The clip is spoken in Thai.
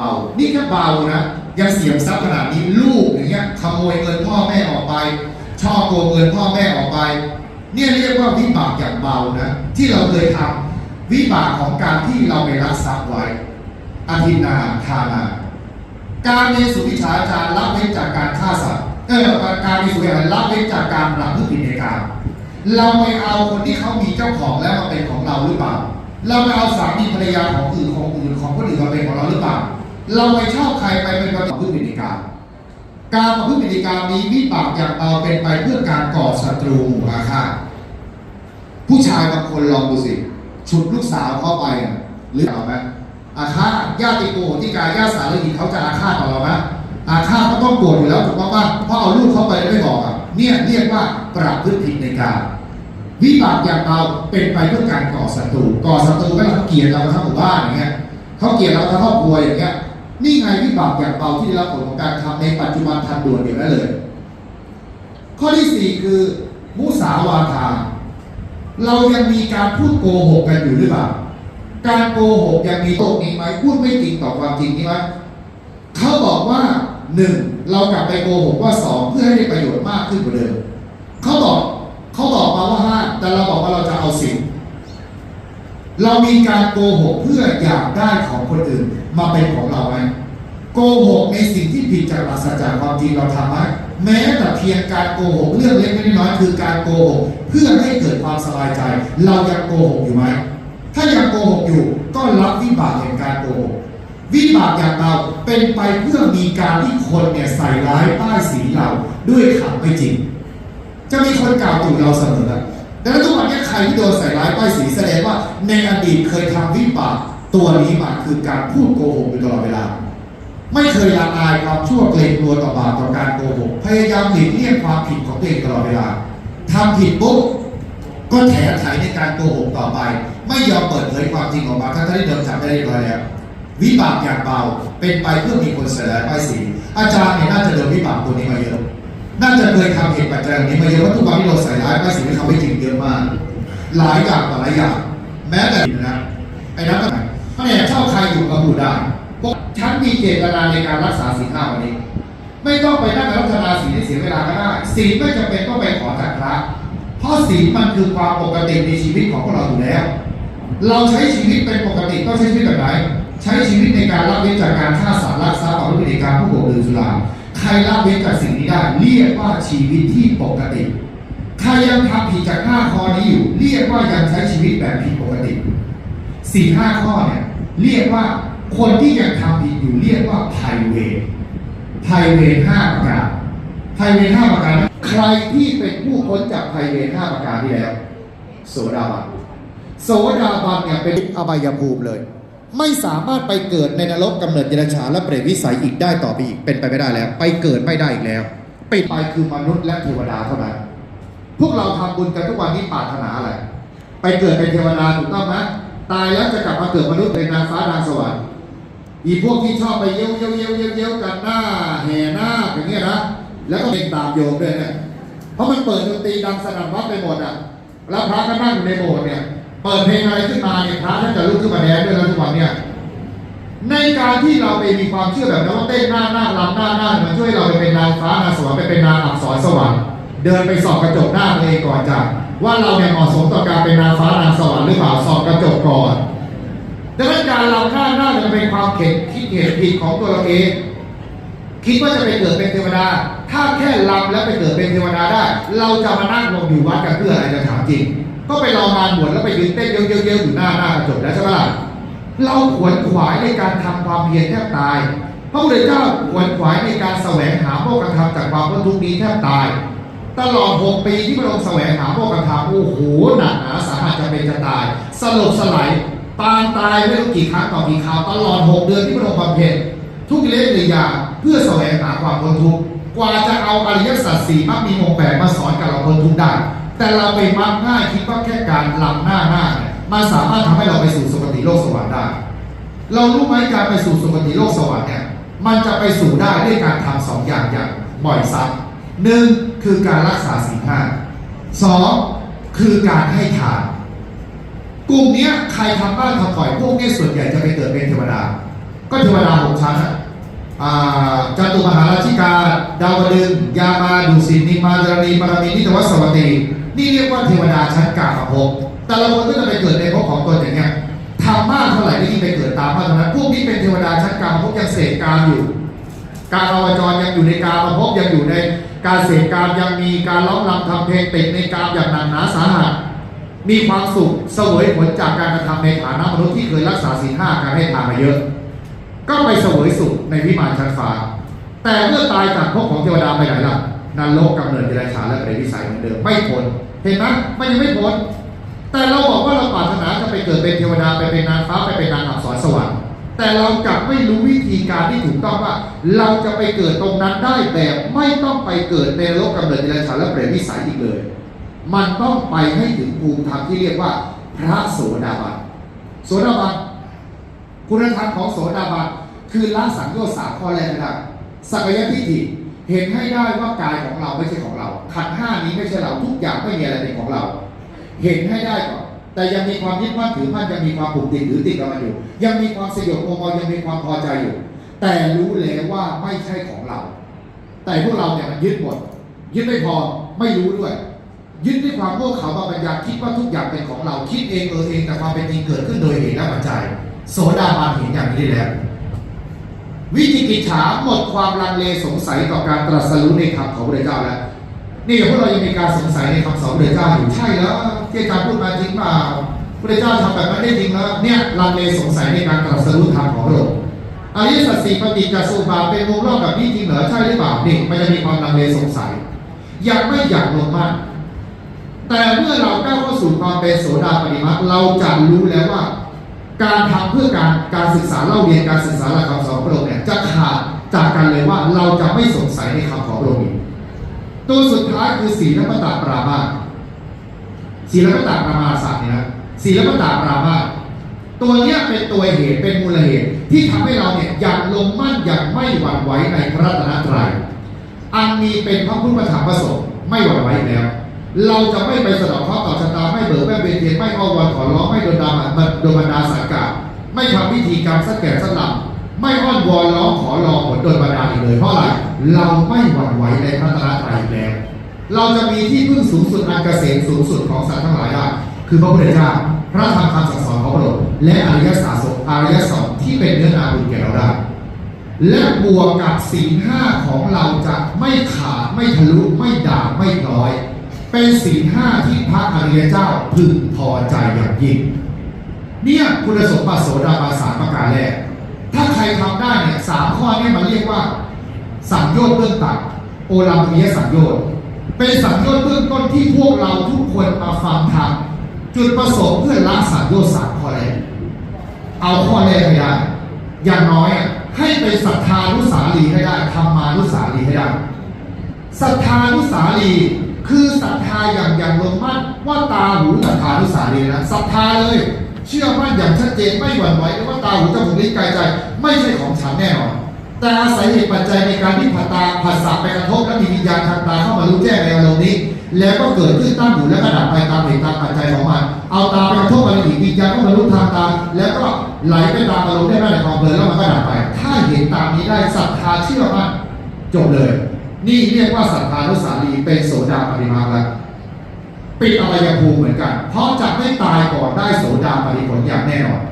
เบานี่แค่เบานะยังเสียงซับขนาดนี้ลูกอย่างเงี้ยขโมยเงินพ่อแม่ออกไป ช่อโกงเงินพ่อแม่ออกไป เนี่ยเรียกว่าวิบากอย่างเบานะ ที่เราเคยทำวิบากของการที่เราไปรักทรัพย์ไว้อธินาทานาการมีสุวิชาจารละเว้นจากการฆ่าสัตว์เออการมีสุวิชาจารละเว้นจากการประพฤติผิดในการเราไปเอาคนที่เขามีเจ้าของแล้วมาเป็นของเราหรือเปล่า เราไปเอาสามีภรรยาของอื่นของอื่นของคนอื่นมาเป็นของเราหรือเปล่า เราไปชอบใครไปเป็นประพฤติผิดในการการประพฤติผิดในการนี้วิบากอย่างเบาเป็นไปเพื่อการก่อศัตรูหมู่อาฆาตผู้ชายบางคนลองดูสิฉุดลูกสาวเข้าไปอะหรือเอาไหมอาฆาตญาติโกโหติกาญาติสาลีเขาจะอาฆาตต่อเราไหมอาฆาตก็ต้องโกรธอยู่แล้วถูกต้องป่ะเพราะเอาลูกเข้าไปแล้วไม่บอกอะเนี่ยเรียกว่าประพฤติผิดในการวิบากอย่างเราเป็นไปเพื่อการก่อศัตรูก่อศัตรูก็เขาเกลียดเราทั้งหมู่บ้านอย่างเงี้ยเขาเกลียดเราทั้งครอบครัวอย่างเงี้ย นี่ไงวิบากอย่างเบาที่ได้รับผลของการทำในปัจจุบันทันด่วนเดี๋ยวนั้นเลย ข้อที่สี่คือมุสาวาทา เรายังมีการพูดโกหกกันอยู่หรือเปล่า การโกหกยังมีโตกนี้ไหมพูดไม่จริงต่อความจริงนี่ไหมเขาบอกว่าหนึ่งเรากลับไปโกหกว่าสองเพื่อให้ได้ประโยชน์มากขึ้นกว่าเดิมเขาบอกเขาบอกมาว่าห้าแต่เราบอกว่าเราจะ เรามีการโกหกเพื่ออยากได้ของคนอื่น มาเป็นของเราไหมโกหกในสิ่งที่ผิดจากหลักสัจจความจริงเราทำไหมแม้แต่เพียงการโกหกเรื่องเล็กน้อยคือการโกหกเพื่อให้เกิดความสบายใจ เรายังโกหกอยู่ไหมถ้ายังโกหกอยู่ก็รับวิบากแห่งการโกหกวิบากอย่างเราเป็นไปเพื่อมีการที่คนเนี่ยใส่ร้ายป้ายสีเราด้วยคำไม่จริง จะมีคนกล่าวตู่เราเสมออะ ดังนั้นทุกวันนี้ใครที่โดนใส่ร้ายป้ายสีแสดงว่าในอดีตเคยทำวิบากตัวนี้มาคือการพูดโกหกอยู่ตลอดเวลา ไม่เคยละอายความชั่วเกรงกลัวต่อบาปต่อการโกหกพยายามหลีกเลี่ยงความผิดของตัวเองตลอดเวลาทำผิดปุ๊บก็แถไถในการโกหกต่อไป ไม่ยอมเปิดเผยความจริงออกมาทั้งๆที่โดนจับได้เรียบร้อยแล้ววิบากอย่างเบาเป็นไปเพื่อมีคนเสียป้ายสีอาจารย์เนี่ยน่าจะโดนวิบากตัวนี้มาเยอะ น่าจะเคยทำเหตุปัจจัยนี้มาเยอะเพราะทุกวันที่เราใส่ร้ายป้ายสีที่เขาไม่จริงเยอะมาก หลายอย่างต่อหลายอย่าง แม้แต่นะไอ้นั้นก็ไหนถ้าเนี่ยชอบใครอยู่กับผู้ได้บอกฉันมีเจตนาในการรักษาศีลห้าวันนี้ ไม่ต้องไปนั่งรัตนาศีที่เสียเวลาก็ได้ศีไม่จำเป็นต้องไปขอจากพระเพราะศีมันคือความปกติในชีวิตของพวกเราอยู่แล้ว เราใช้ชีวิตเป็นปกติก็ใช้ชีวิตแบบไหน ใช้ชีวิตในการละเว้นจากการฆ่าสัตว์ลักทรัพย์เอาพฤติการผู้โกงดื่มสุรา ใครละเว้นจากสิ่งนี้ได้ เรียกว่าชีวิตที่ปกติ ใครยังทำผิดจากห้าข้อนี้อยู่ เรียกว่ายังใช้ชีวิตแบบผิดปกติสี่ห้าข้อเนี่ยเรียกว่าคนที่ยังทำผิดอยู่เรียกว่าไพเวทไพเวทห้าประการไพเวทห้าประการใครที่เป็นผู้พ้นจากไพเวทห้าประการที่แล้วโสดาบันโสดาบันเนี่ยเป็นอบายภูมิเลย ไม่สามารถไปเกิดในนรกกำเนิดเดรัจฉานและเปรตวิสัยอีกได้ต่อไปอีกเป็นไปไม่ได้แล้ว ไปเกิดไม่ได้อีกแล้วปิดไปคือมนุษย์และเทวดาเท่านั้น พวกเราทำบุญกันทุกวันนี้ปรารถนาอะไรไปเกิดเป็นเทวดาถูกต้องไหมตายแล้วจะกลับมาเกิดมนุษย์เป็นนางฟ้านางสวรรค์อีพวกที่ชอบไปเย้ยวเย้ยวเย้ยวเย้ยวเย้ยวกันหน้าแห่หน้าอย่างเงี้ยนะแล้วก็เป็นตามโยมด้วยเนี่ยเพราะมันเปิดดนตรีดังสนั่นวัดไปหมดอะแล้วพระก็นั่งอยู่ในโบสถ์เนี่ย เปิดเพลงอะไรขึ้นมาเนี่ยพระท่านจะลุกขึ้นมาแดนด้วยนะทุกวันเนี่ยในการที่เราไปมีความเชื่อแบบนั้นว่าเต้นหน้าหน้าลำหน้าหน้ามันช่วยเราไปเป็นนางฟ้านางสวรรค์ไปเป็นนางอักษรสวรรค์เดินไปสอบกระจกหน้าตัวเองก่อนจ้ะว่าเราเนี่ยเหมาะสมต่อการเป็นนางฟ้านางสวรรค์หรือเปล่าสอบกระจกก่อนดังนั้นการเราหน้าหน้าจะเป็นความเข็ดคิดเห็นผิดของตัวเราเองคิดว่าจะไปเกิดเป็นเทวดา ถ้าแค่ลำแล้วไปเกิดเป็นเทวดาได้ เราจะมานั่งลงอยู่วัดกันเพื่ออะไรจะถามจริง ก็ไปรองานบวชแล้วไปยืนเต้นเยอะๆอยู่หน้าหน้ากระจกแล้วใช่ไหมล่ะเราขวนขวายในการทำความเพียรแทบตายพระพุทธเจ้าขวนขวายในการแสวงหาโมกขธรรมจากความพ้นทุกข์นี้แทบตาย ตลอด6ปีที่พระองค์แสวงหาโมกขธรรมโอ้โหหนักหนาสาหัสจะเป็นจะตาย สลบสลายปานตายไม่รู้กี่ครั้งต่อกี่คราวตลอด6เดือนที่พระองค์บำเพ็ญทุกเลสเลยอย่างเพื่อแสวงหาความพ้นทุกข์กว่าจะเอาอริยสัจสี่มักมีองค์แปดมาสอนกับเราพ้นทุกข์ได้ แต่เราไปมักง่ายคิดว่าแค่การลำหน้าหน้าเนี่ยมันสามารถทำให้เราไปสู่สุคติโลกสวรรค์ได้ เรารู้ไหมการไปสู่สุคติโลกสวรรค์เนี่ยมันจะไปสู่ได้ด้วยการทำสองอย่างอย่างบ่อยซักหนึ่งคือการรักษาศีลห้าสองคือการให้ทานกลุ่มนี้ใครทำบ้านทำบ่อยพวกนี้ส่วนใหญ่จะไปเกิดเป็นเทวดา ก็เทวดาหกชั้นอะอ่าจตุมหาราชิกา ดาวดึงยามาดุสิตนิมาจารณีปรมีนิตวสวัสดีนี่เรียก ว่าเทวดาชั้นกลางภพแต่ละคนก็จะไปเกิดในภพของตนอย่างเงี้ยทำมากเท่าไหร่ก็ยิ่งไปเกิดตามมากเท่านั้นพวกนี้เป็นเทวดาชั้นกลางภพยังเสกกามอยู่ การอวจรยังอยู่ในการมาพยังอยู่ในการเสพกามยังมีการร้องรำทำเพลงติดในกามอย่างหนักหนาสาหัสมีความสุขเสวยผลจากการกระทำในฐานะมนุษย์ที่เคยรักษาศีลห้าการให้ทานมาเยอะ ก็ไปเสวยสุขในวิมานชั้นฟ้าแต่เมื่อตายจากภพของเทวดาไปไหนล่ะ นรกกำเนิดเดรัจฉานและเปรตวิสัยเหมือนเดิมไม่พ้นเห็นไหมมันยังไม่พ้นแต่เราบอกว่าเราปรารถนาจะไปเกิดเป็นเทวดาไปเป็นนางฟ้าไปเป็นนางอับสรสวรรค์แต่เรากลับไม่รู้วิธีการที่ถูกต้องว่า เราจะไปเกิดตรงนั้นได้แบบไม่ต้องไปเกิดในโลกกำเนิดเดรัจฉานและเปรตวิสัยอีกเลย มันต้องไปให้ถึงภูมิธรรมที่เรียกว่า พระโสดาบันโสดาบันคุณธรรมของโสดาบันคือละสังโยชน์สามข้อแรกนะสักยทิฏฐิ เห็นให้ได้ว่ากายของเราไม่ใช่ของเรา ขันห้านี้ไม่ใช่เราทุกอย่างไม่มีอะไรเป็นของเรา เห็นให้ได้ก่อนแต่ยังมีความยึดมั่นถือมั่นยังมีความผูกติดหรือติดกับมันอยู่ ยังมีความสยบโมงยังมีความพอใจอยู่ แต่รู้แล้วว่าไม่ใช่ของเรา แต่พวกเราเนี่ยมันยึดหมด ยึดไม่พอไม่รู้ด้วย ยึดด้วยความโง่เขลาบาปัญญาคิดว่าทุกอย่างเป็นของเราคิดเองเออเองแต่ความเป็นจริงเกิดขึ้นโดยเหตุและปัจจัย โสดาบันเห็นอย่างนี้แล้ว วิจิกิจฉาหมดความลังเลสงสัยต่อการตรัสรู้ในคำของพระเจ้าแล้ว นี่พวกเรายังมีการสงสัยในคำสอนพระเจ้าอยู่ใช่แล้วที่อาจารย์พูดมาจริงเปล่าพระเจ้าทำแบบนั้นได้จริงแล้วเนี่ยลังเลสงสัยในการตรัสรู้ธรรมของพระองค์อริยสัจสี่ปฏิจจสุบาเป็นวงรอบแบบนี้จริงเหรอใช่หรือเปล่านี่มันจะมีความลังเลสงสัยยังไม่อยากลงมั่นแต่เมื่อเราก้าวเข้าสู่ความเป็นโสดาปฏิมาเราจะรู้แล้วว่า การทำเพื่อการการศึกษาเล่าเรียนการศึกษาหลักคำสอนพระองค์ ตัวสุดท้ายคือศีลปตาปรามาสศีลปตาปรามาสตร์เนี่ยนะศีลปตาปรามาตัวเนี้ยเป็นตัวเหตุเป็นมูลเหตุที่ทำให้เราเนี่ยอยากลงมั่นอย่างไม่หวั่นไหวในพระรัตนตรัยอันมีเป็นพระพุทธธรรมประสงค์ไม่หวั่นไหวแล้ว เราจะไม่ไปสะเดอกเคราะห์ต่อชะตาไม่เบิกแม่เวียนเทียนไม่อ้อนวอนขอร้องไม่โดนดามันโดนบรรดาสังกาไม่ทำพิธีกรรมสักแก่สักลำไม่อ้อนวอนร้องขอรองผลโดนบรรดาอีกเลยเพราะอะไรเราไม่หวั่นไหวในพระรัตรัยอีกแล้ว เราจะมีที่พึ่งสูงสุดอันเกษมสูงสุดของสัตว์ทั้งหลายได้ คือพระพุทธเจ้า พระธรรมคำสั่งสอนของพระองค์และอริยสาสงอริยสอนที่เป็นเนื้อนาบุญแก่เราได้ และบวกกับศีห้าของเราจะไม่ขาดไม่ทะลุไม่ด่างไม่พลอย เป็นศีห้าที่พระอริยเจ้าพึงพอใจอย่างยิ่ง เนี่ยคุณสมบัติโสดาบันสามประการแรก ถ้าใครทำได้เนี่ยสามข้อเนี่ยมันเรียกว่าสังโยชน์เบื้องต่ำโอลัมพียสังโยชน์ เป็นสังโยชน์เบื้องต้นที่พวกเราทุกคนมาฟังธรรมจุดประสงค์เพื่อละสังโยชน์สามข้อแรกเอาข้อแรกให้ได้อย่างน้อยอะให้เป็นศรัทธานุสาลีให้ได้ธรรมานุสาลีให้ได้ศรัทธานุสาลีคือศรัทธาอย่างอย่างลงมั่นว่าตาหูศรัทธานุสาลีนะศรัทธาเลย เชื่อมั่นอย่างชัดเจนไม่หวั่นไหวว่าตาหูจมูกลิ้นกายใจ ไม่ใช่ของฉันแน่นอน แต่อาศัยเหตุปัจจัยในการที่ผัสตาผัสสะไปกระทบและมีวิญญาณทางตาเข้ามารู้แจ้งในอารมณ์นี้ แล้วก็เกิดขึ้นตั้งอยู่แล้วก็ดับไปตามเหตุตามปัจจัยของมันเอาตาไปกระทบอะไรอีกวิญญาณก็มารู้ทางตา แล้วก็ไหลไปตามอารมณ์ได้ไหมในความเพลินแล้วมันก็ดับไป ถ้าเห็นตามนี้ได้ศรัทธาเชื่อมั่นจบเลย นี่เรียกว่าศรัทธานุสาลีเป็นโสดาปฏิมาแล้วปิดอวัยภูมิเหมือนกัน เพราะจะไม่ตายก่อนได้โสดาปฏิผลอย่างแน่นอน